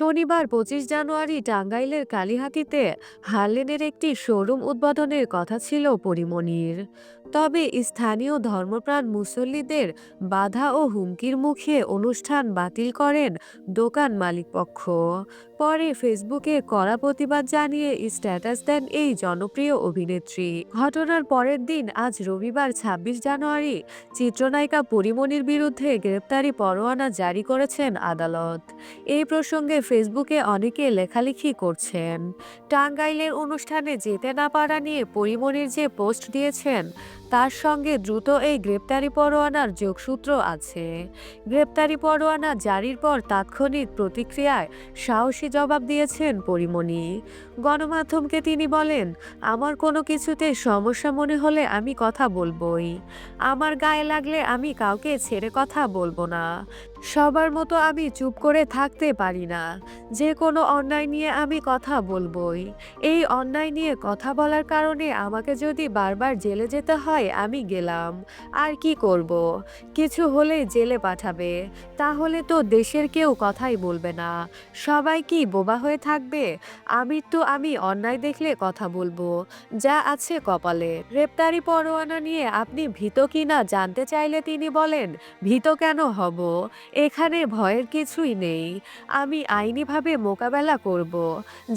শনিবার পঁচিশ জানুয়ারি টাঙ্গাইলের কালিহাতীতে হার্লেনের একটি শোরুম উদ্বোধনের কথা ছিল পরিমণির তবে স্থানীয় ধর্মপ্রাণ মুসল্লিদের বাধা ও হুমকির মুখে অনুষ্ঠান বাতিল করেন দোকান মালিকপক্ষ। পরে ফেসবুকে কড়া প্রতিবাদ জানিয়ে স্ট্যাটাস দেন এই জনপ্রিয় অভিনেত্রী। ঘটনার পরের দিন আজ রবিবার ছাব্বিশ জানুয়ারি চিত্রনায়িকা পরিমণির বিরুদ্ধে গ্রেপ্তারি পরোয়ানা জারি করেছেন আদালত। এই প্রসঙ্গে ফেসবুকে অনেকে লেখালেখি করছেন। টাঙ্গাইলের অনুষ্ঠানে যেতে না পারা নিয়ে পরিমণির যে পোস্ট দিয়েছেন, তার সঙ্গে দ্রুত এই গ্রেপ্তারি পরোয়ানার যোগসূত্র আছে। গ্রেপ্তারি পরোয়ানা জারির পর তাৎক্ষণিক প্রতিক্রিয়ায় সাহসী জবাব দিয়েছেন পরিমণি গণমাধ্যমকে তিনি বলেন, আমার কোনো কিছুতে সমস্যা মনে হলে আমি কথা বলবই। আমার গায়ে লাগলে আমি কাউকে ছেড়ে কথা বলব না। সবার মতো আমি চুপ করে থাকতে পারি না। যে কোনো অন্যায় নিয়ে আমি কথা বলবই। এই অন্যায় নিয়ে কথা বলার কারণে আমাকে যদি বারবার জেলে যেতে হয়, আমি গেলাম। আর কি করব? কিছু হলে জেলে পাঠাবে। তাহলে তো দেশের কেউ কথাই বলবে না। সবাই কি বোবা হয়ে থাকবে? আমি তো আমি অন্যায় দেখলে কথা বলব। যা আছে কপালে। গ্রেপ্তারি পরোয়ানা নিয়ে আপনি ভীত কিনা জানতে চাইলে তিনি বলেন, ভীত কেন হব? এখানে ভয়ের কিছুই নেই। আমি আইনিভাবে মোকাবেলা করব।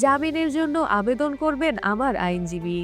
জামিনের জন্য আবেদন করবেন আমার আইনজীবী।